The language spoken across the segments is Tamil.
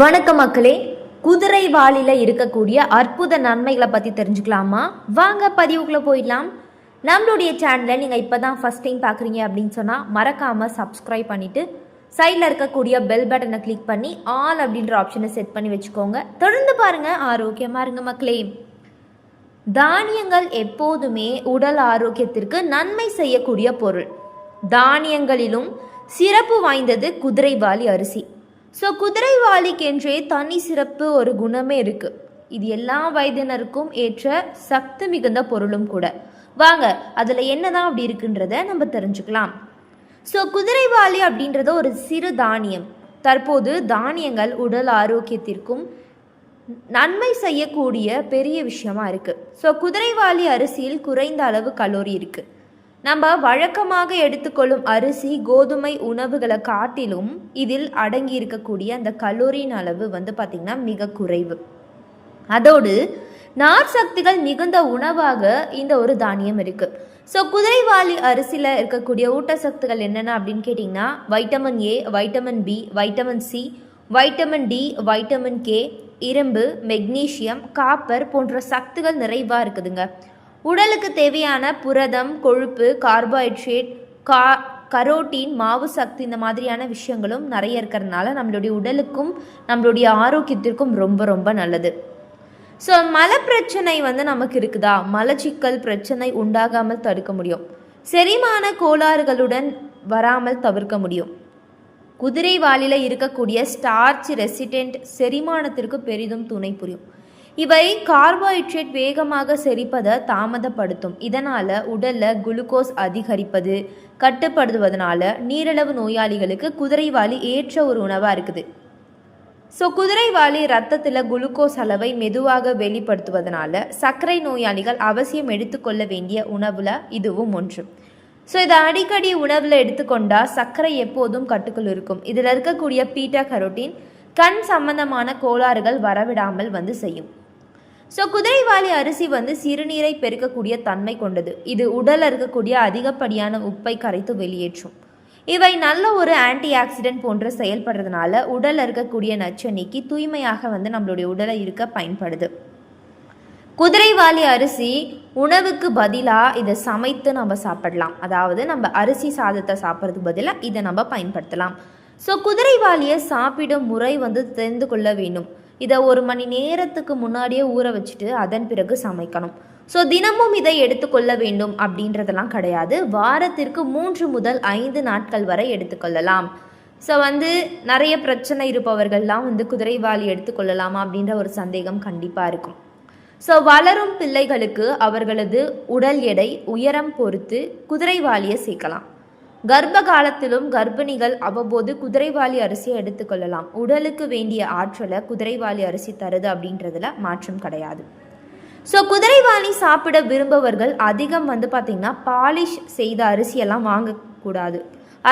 வணக்கம் மக்களே. குதிரை வாலில் இருக்கக்கூடிய அற்புத நன்மைகளை பற்றி தெரிஞ்சுக்கலாமா? வாங்க பதிவுக்குள்ளே போயிடலாம். நம்மளுடைய சேனலை நீங்கள் இப்போ தான் ஃபஸ்ட் டைம் பார்க்குறீங்க அப்படின்னு சொன்னால் மறக்காமல் சப்ஸ்கிரைப் பண்ணிவிட்டு சைடில் இருக்கக்கூடிய பெல் பட்டனை கிளிக் பண்ணி ஆல் அப்படின்ற ஆப்ஷனை செட் பண்ணி வச்சுக்கோங்க. தொடர்ந்து பாருங்கள் ஆரோக்கியமாக இருங்க மக்களே. தானியங்கள் எப்போதுமே உடல் ஆரோக்கியத்திற்கு நன்மை செய்யக்கூடிய பொருள். தானியங்களிலும் சிறப்பு வாய்ந்தது குதிரைவாலி அரிசி. ஸோ குதிரைவாலிக்கென்றே தனி சிறப்பு ஒரு குணமே இருக்கு. இது எல்லா வயதினருக்கும் ஏற்ற சக்தி மிகுந்த பொருளும் கூட. வாங்க அதில் என்னதான் அப்படி இருக்குன்றத நம்ம தெரிஞ்சுக்கலாம். ஸோ குதிரைவாலி அப்படின்றது ஒரு சிறு தானியம். தற்போது தானியங்கள் உடல் ஆரோக்கியத்திற்கும் நன்மை செய்யக்கூடிய பெரிய விஷயமா இருக்கு. ஸோ குதிரைவாளி அரிசியில் குறைந்த அளவு கலோரி இருக்குது நம்ம வழக்கமாக எடுத்துக்கொள்ளும் அரிசி கோதுமை உணவுகளை காட்டிலும் இதில் அடங்கி இருக்கக்கூடிய அந்த கலோரின் அளவு வந்து பார்த்திங்கன்னா மிக குறைவு. அதோடு நார் சக்திகள் மிகுந்த உணவாக இந்த ஒரு தானியம் இருக்கு. ஸோ குதிரைவாளி அரிசியில் இருக்கக்கூடிய ஊட்டச்சத்துக்கள் என்னென்ன அப்படின்னு கேட்டிங்கன்னா vitamin A vitamin B vitamin C vitamin D vitamin K இரும்பு மெக்னீசியம் காப்பர் போன்ற சத்துகள் நிறைவாக இருக்குதுங்க. உடலுக்கு தேவையான புரதம் கொழுப்பு கார்போஹைட்ரேட் கா கரோட்டீன் மாவு சக்தி இந்த மாதிரியான விஷயங்களும் நிறைய இருக்கிறதுனால நம்மளுடைய உடலுக்கும் நம்மளுடைய ஆரோக்கியத்திற்கும் ரொம்ப ரொம்ப நல்லது. ஸோ மல பிரச்சனை வந்து நமக்கு இருக்குதா? மலச்சிக்கல் பிரச்சனை உண்டாகாமல் தடுக்க முடியும். செரிமான கோளாறுகளுடன் வராமல் தவிர்க்க முடியும். குதிரை வாலில இருக்கக்கூடிய ஸ்டார்ச் ரெசிடென்ட் செரிமானத்திற்கு பெரிதும் துணை புரியும். இவை கார்போஹைட்ரேட் வேகமாக செரிப்பதை தாமதப்படுத்தும். இதனால் உடலில் குளுக்கோஸ் அதிகரிப்பது கட்டுப்படுத்துவதனால நீரிழவு நோயாளிகளுக்கு குதிரைவாலி ஏற்ற ஒரு உணவாக இருக்குது. ஸோ குதிரைவாலி ரத்தத்தில் குளுக்கோஸ் அளவை மெதுவாக வெளிப்படுத்துவதனால சர்க்கரை நோயாளிகள் அவசியம் எடுத்துக்கொள்ள வேண்டிய உணவில் இதுவும் ஒன்று. ஸோ இதை அடிக்கடி உணவில் எடுத்துக்கொண்டால் சர்க்கரை எப்போதும் கட்டுக்குள் இருக்கும். இதில் இருக்கக்கூடிய பீட்டா கரோட்டின் கண் சம்பந்தமான கோளாறுகள் வரவிடாமல் வந்து செய்யும். ஸோ குதிரைவாலி அரிசி வந்து சிறுநீரை பெருக்கக்கூடிய தன்மை கொண்டது. இது உடலில் இருக்கக்கூடிய அதிகப்படியான உப்பை கரைத்து வெளியேற்றும். இவை நல்ல ஒரு ஆன்டி ஆக்சிடென்ட் போன்ற செயல்படுறதுனால உடலில் இருக்கக்கூடிய நச்சை நீக்கி தூய்மையாக வந்து நம்மளுடைய உடலை இருக்க பயன்படுது. குதிரைவாலி அரிசி உணவுக்கு பதிலாக இதை சமைத்து நம்ம சாப்பிடலாம். அதாவது நம்ம அரிசி சாதத்தை சாப்பிட்றதுக்கு பதிலாக இதை நம்ம பயன்படுத்தலாம். ஸோ குதிரைவாலியை சாப்பிடும் முறை வந்து தெரிந்து கொள்ள வேண்டும். இதை ஒரு மணி நேரத்துக்கு முன்னாடியே ஊற வச்சுட்டு அதன் பிறகு சமைக்கணும். ஸோ தினமும் இதை எடுத்துக்கொள்ள வேண்டும் அப்படின்றதெல்லாம் கிடையாது. வாரத்திற்கு மூன்று முதல் ஐந்து நாட்கள் வரை எடுத்துக்கொள்ளலாம் ஸோ வந்து நிறைய பிரச்சனை இருப்பவர்கள்லாம் வந்து குதிரைவாலி எடுத்துக்கொள்ளலாமா அப்படின்ற ஒரு சந்தேகம் கண்டிப்பாக இருக்கும். ஸோ வளரும் பிள்ளைகளுக்கு அவர்களது உடல் எடை உயரம் பொறுத்து குதிரைவாலியை சேர்க்கலாம். கர்ப்ப காலத்திலும் கர்ப்பிணிகள் அவ்வப்போது குதிரைவாலி அரிசியை எடுத்துக்கொள்ளலாம் உடலுக்கு வேண்டிய ஆற்றலை குதிரைவாலி அரிசி தருது அப்படின்றதுல மாற்றம் கிடையாது. ஸோ குதிரைவாலி சாப்பிட விரும்பவர்கள் அதிகம் வந்து பார்த்திங்கன்னா பாலிஷ் செய்த அரிசியெல்லாம் வாங்கக்கூடாது.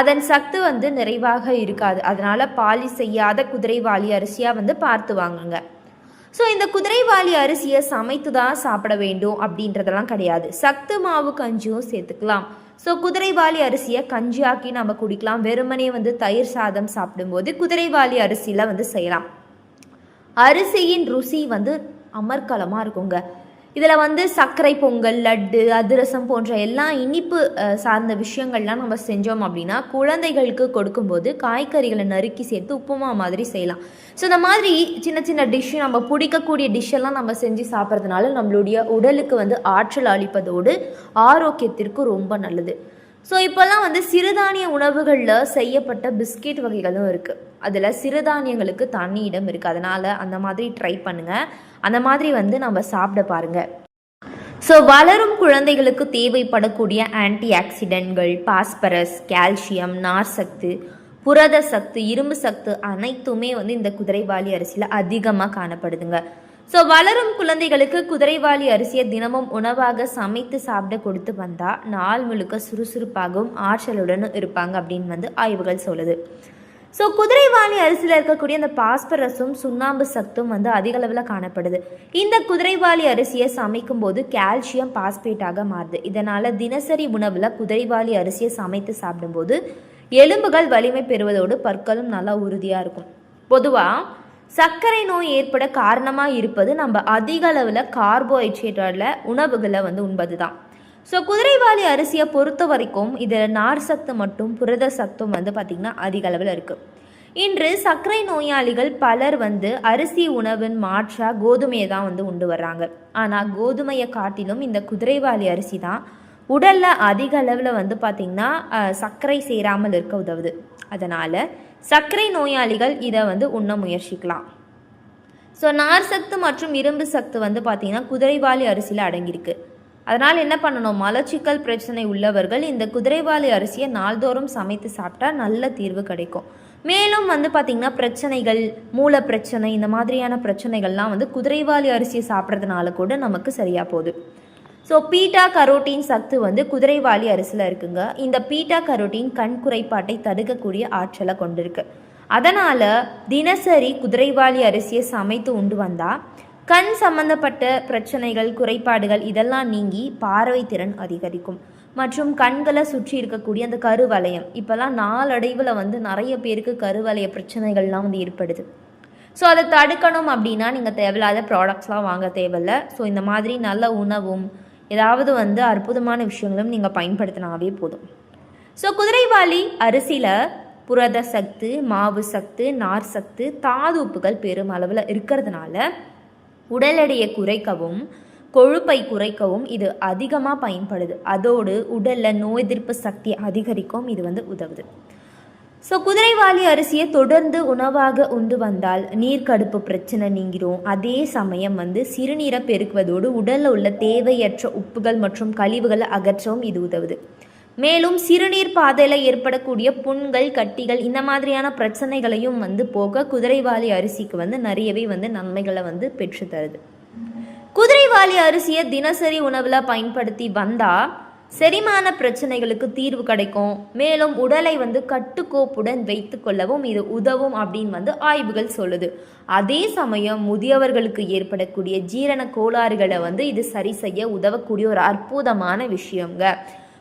அதன் சத்து வந்து நிறைவாக இருக்காது. அதனால் பாலிஷ் செய்யாத குதிரைவாளி அரிசியாக வந்து பார்த்து வாங்குங்க. ஸோ இந்த குதிரைவாளி அரிசியை சமைத்து தான் சாப்பிட வேண்டும் அப்படின்றதெல்லாம் கிடையாது. சத்து மாவு கஞ்சியும் சேர்த்துக்கலாம். ஸோ குதிரைவாலி அரிசியை கஞ்சியாக்கி நம்ம குடிக்கலாம். வெறுமனே வந்து தயிர் சாதம் சாப்பிடும்போது குதிரைவாலி அரிசியில் வந்து செய்யலாம். அரிசியின் ருசி வந்து அமர்க்கலமாக இருக்குங்க. இதில் வந்து சர்க்கரை பொங்கல் லட்டு அதிரசம் போன்ற எல்லா இனிப்பு சார்ந்த விஷயங்கள்லாம் நம்ம செஞ்சோம் அப்படின்னா குழந்தைகளுக்கு கொடுக்கும்போது காய்கறிகளை நறுக்கி சேர்த்து உப்புமா மாதிரி செய்யலாம். ஸோ இந்த மாதிரி சின்ன சின்ன டிஷ்ஷு நம்ம பிடிக்கக்கூடிய டிஷ்ஷெல்லாம் நம்ம செஞ்சு சாப்பிட்றதுனால நம்மளுடைய உடலுக்கு வந்து ஆற்றல் அளிப்பதோடு ஆரோக்கியத்திற்கு ரொம்ப நல்லது. ஸோ இப்போல்லாம் வந்து சிறுதானிய உணவுகளில் செய்யப்பட்ட பிஸ்கெட் வகைகளும் இருக்குது அதில் சிறுதானியங்களுக்கு தனி இடம் இருக்குது அதனால் அந்த மாதிரி ட்ரை பண்ணுங்கள் அந்த மாதிரி வந்து நம்ம சாப்பிட பாருங்கள் ஸோ வளரும் குழந்தைகளுக்கு தேவைப்படக்கூடிய ஆன்டி ஆக்சிடென்ட்கள் பாஸ்பரஸ் கால்சியம் நார் சத்து புரத சத்து இரும்பு சத்து அனைத்துமே வந்து இந்த குதிரைவாலி அரிசியில் அதிகமாக காணப்படுதுங்க. ஸோ வளரும் குழந்தைகளுக்கு குதிரைவாலி அரிசியை தினமும் உணவாக சமைத்து சாப்பிட கொடுத்து வந்தால் நாள் முழுக்க சுறுசுறுப்பாகவும் ஆற்றலுடனும் இருப்பாங்க அப்படின்னு வந்து ஆய்வுகள் சொல்லுது. ஸோ குதிரைவாளி அரிசியில் இருக்கக்கூடிய அந்த பாஸ்பரஸும் சுண்ணாம்பு சத்தும் வந்து அதிக அளவில் காணப்படுது. இந்த குதிரைவாலி அரிசியை சமைக்கும் போது கால்சியம் பாஸ்பேட்டாக மாறுது. இதனால் தினசரி உணவில் குதிரைவாலி அரிசியை சமைத்து சாப்பிடும்போது எலும்புகள் வலிமை பெறுவதோடு பற்களும் நல்லா உறுதியாக இருக்கும். பொதுவாக சர்க்கரை நோய் ஏற்பட காரணமாக இருப்பது நம்ம அதிக அளவில் கார்போஹைட்ரேட்டில் உணவுகளை வந்து உண்பது தான் ஸோ குதிரைவாலி அரிசியை பொறுத்த வரைக்கும் இதில் நார் சத்து மற்றும் புரத சத்தும் வந்து பார்த்திங்கன்னா அதிக அளவில் இருக்குது இன்று சர்க்கரை நோயாளிகள் பலர் வந்து அரிசி உணவின் மாற்றாக கோதுமையை தான் வந்து உண்டு வர்றாங்க. ஆனால் கோதுமையை காட்டிலும் இந்த குதிரைவாலி அரிசி தான் உடலில் அதிக அளவில் வந்து பார்த்திங்கன்னா சர்க்கரை சேராமல் இருக்க உதவுது. அதனால் சர்க்கரை நோயாளிகள் இதை வந்து உண்ண முயற்சிக்கலாம். ஸோ நார் சத்து மற்றும் இரும்பு சத்து வந்து பார்த்திங்கன்னா குதிரைவாலி அரிசியில் அடங்கியிருக்கு. அதனால் என்ன பண்ணணும்? மலச்சிக்கல் பிரச்சனை உள்ளவர்கள் இந்த குதிரைவாலி அரிசியை நாள்தோறும் சமைத்து சாப்பிட்டா நல்ல தீர்வு கிடைக்கும். மேலும் வந்து பார்த்திங்கன்னா பிரச்சனைகள் மூல பிரச்சனை இந்த மாதிரியான பிரச்சனைகள்லாம் வந்து குதிரைவாலி அரிசியை சாப்பிட்றதுனால கூட நமக்கு சரியாக போகுது. ஸோ பீட்டா கரோட்டின் சத்து வந்து குதிரைவாளி அரிசியில் இருக்குங்க. இந்த பீட்டா கரோட்டின் கண் குறைபாட்டை தடுக்கக்கூடிய ஆற்றலை கொண்டிருக்கு. அதனால் தினசரி குதிரைவாளி அரிசியை சமைத்து உண்டு வந்தால் கண் சம்பந்தப்பட்ட பிரச்சனைகள் குறைபாடுகள் இதெல்லாம் நீங்கி பார்வை திறன் அதிகரிக்கும். மற்றும் கண்களை சுற்றி இருக்கக்கூடிய அந்த கருவலயம் இப்போல்லாம் நாளடைவில் வந்து நிறைய பேருக்கு கருவலய பிரச்சனைகள்லாம் வந்து ஏற்படுது. ஸோ அதை தடுக்கணும் அப்படின்னா நீங்கள் தேவையில்லாத ப்ராடக்ட்ஸ்லாம் வாங்க தேவையில்ல. ஸோ இந்த மாதிரி நல்ல உணவும் ஏதாவது வந்து அற்புதமான விஷயங்களும் நீங்கள் பயன்படுத்தினாவே போதும். ஸோ குதிரைவாலி அரிசியில் புரத சத்து மாவு சத்து நார் சத்து தாது உப்புகள் பெரும் அளவில் இருக்கிறதுனால உடல் எடையை குறைக்கவும் கொழுப்பை குறைக்கவும் இது அதிகமாக பயன்படுது. அதோடு உடலில் நோய் எதிர்ப்பு சக்தி அதிகரிக்கவும் இது வந்து உதவுது. ஸோ குதிரைவாலி அரிசியை தொடர்ந்து உணவாக உண்டு வந்தால் நீர்க்கடுப்பு பிரச்சனை நீங்கிரும். அதே சமயம் வந்து சிறுநீரை பெருக்குவதோடு உடலில் உள்ள தேவையற்ற உப்புகள் மற்றும் கழிவுகளை அகற்றவும் இது உதவுது. மேலும் சிறுநீர் பாதையில் ஏற்படக்கூடிய புண்கள் கட்டிகள் இந்த மாதிரியான பிரச்சனைகளையும் வந்து போக குதிரைவாலி அரிசிக்கு வந்து நிறையவே வந்து நன்மைகளை வந்து பெற்று தருது. குதிரைவாலி அரிசியை தினசரி உணவில் பயன்படுத்தி வந்தால் செரிமான பிரச்சனைகளுக்கு தீர்வு கிடைக்கும். மேலும் உடலை வந்து கட்டுக்கோப்புடன் வைத்து கொள்ளவும் இது உதவும் அப்படின்னு வந்து ஆய்வுகள் சொல்லுது. அதே சமயம் முதியவர்களுக்கு ஏற்படக்கூடிய ஜீரண கோளாறுகளை வந்து இது சரி செய்ய உதவக்கூடிய ஒரு அற்புதமான விஷயங்க.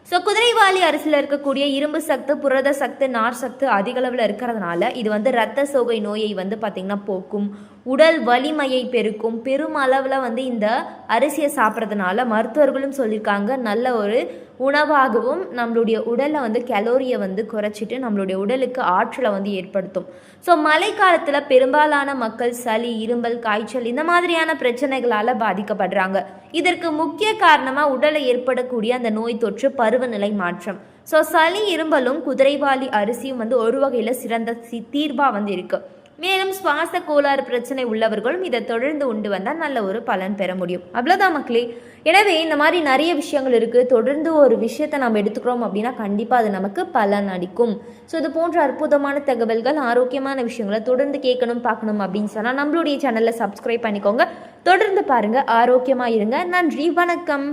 ஸோ குதிரைவாலி அரிசியில் இருக்கக்கூடிய இரும்பு சத்து புரத சத்து நார் சத்து அதிக அளவில் இருக்கிறதுனால இது வந்து இரத்த சோகை நோயை வந்து பார்த்திங்கன்னா போக்கும். உடல் வலிமையை பெருக்கும். பெரும் அளவில் வந்து இந்த அரிசியை சாப்பிட்றதுனால மருத்துவர்களும் சொல்லியிருக்காங்க நல்ல ஒரு உணவாகவும் நம்மளுடைய உடலை வந்து கலோரியை வந்து குறைச்சிட்டு நம்மளுடைய உடலுக்கு ஆற்றலை வந்து ஏற்படுத்தும். ஸோ மழைக்காலத்தில் பெரும்பாலான மக்கள் சளி இரும்பல் காய்ச்சல் இந்த மாதிரியான பிரச்சனைகளால் பாதிக்கப்படுறாங்க. இதற்கு முக்கிய காரணமாக உடலை ஏற்படக்கூடிய அந்த நோய் தொற்று பருவநிலை மாற்றம். ஸோ சளி இரும்பலும் குதிரைவாலி அரிசியும் வந்து ஒரு வகையில் சிறந்த தீர்வாக வந்து இருக்குது மேலும் சுவாச கோளாறு பிரச்சனை உள்ளவர்களும் இதை தொடர்ந்து உண்டு வந்தால் நல்ல ஒரு பலன் பெற முடியும். அவ்வளோதான் மக்களே. எனவே இந்த மாதிரி நிறைய விஷயங்கள் இருக்குது தொடர்ந்து ஒரு விஷயத்தை நம்ம எடுத்துக்கிறோம் அப்படின்னா கண்டிப்பாக அது நமக்கு பலன் அளிக்கும். ஸோ இது போன்ற அற்புதமான தகவல்கள் ஆரோக்கியமான விஷயங்களை தொடர்ந்து கேட்கணும் பார்க்கணும் அப்படின்னு சொன்னால் நம்மளுடைய சேனலை சப்ஸ்கிரைப் பண்ணிக்கோங்க. தொடர்ந்து பாருங்கள் ஆரோக்கியமாக இருங்க. நன்றி. வணக்கம்.